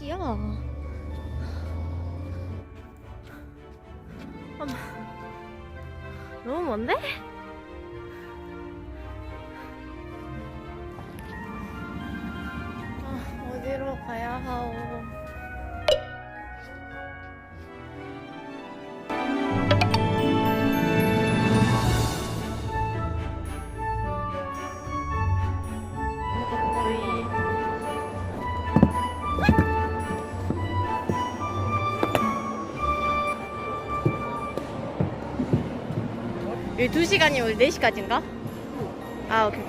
어디야? 어머. 너무 먼데? 아, 어디로 가야 하오? 여기 2시간이 우리 4시까지인가? 아 오케이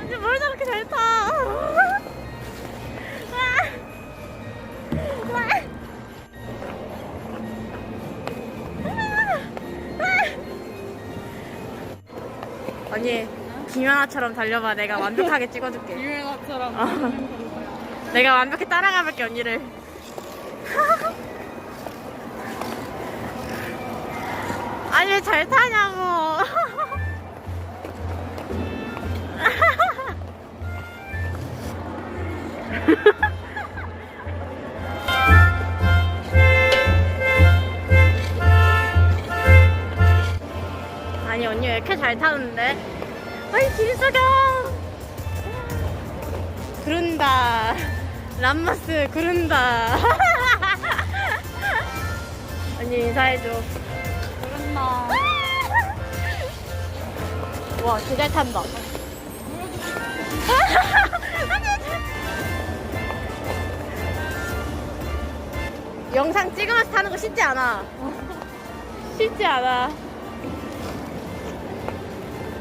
근데 뭘 저렇게 잘 타? 언니 김연아처럼 달려봐 내가 완벽하게 찍어줄게 유행어처럼. 어. 내가 완벽히 따라가볼게 언니를 아니 왜잘 타냐고 아니 언니 왜 이렇게 잘 타는데? 아이 김수경 구른다. 람마스 구른다. 언니 인사해줘. 그랬나. 와 진짜 잘 탄다 영상 찍으면서 타는 거 쉽지 않아. 쉽지 않아.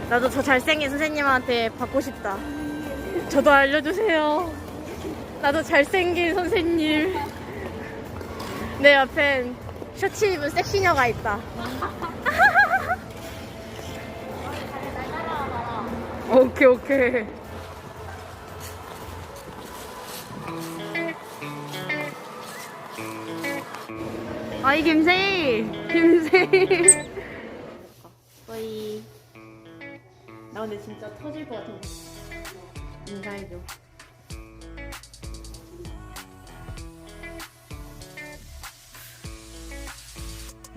나도 저 잘생긴 선생님한테 받고 싶다. 저도 알려주세요. 나도 잘생긴 선생님. 내 옆엔 셔츠 입은 섹시녀가 있다. 오케이 오케이 아이 김세희 김세희 거의 나 근데 진짜 터질 것거 인사해줘.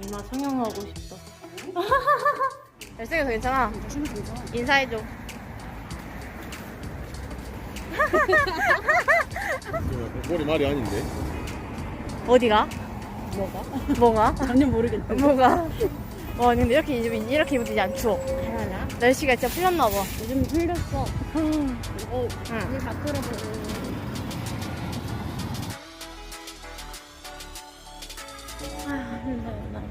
이마 성형하고 싶다 잘생겨서 괜찮아? 인사해줘. 머리 말이 아닌데. 어디가? 뭐가? 뭐가? 전혀 모르겠다. 뭐가? 와 근데 이렇게 이렇게 입으면 안 추워. 알아라. 날씨가 진짜 풀렸나 봐. 요즘 풀렸어. 이거 응. 이제 다 풀어버려. 아, 힘들다.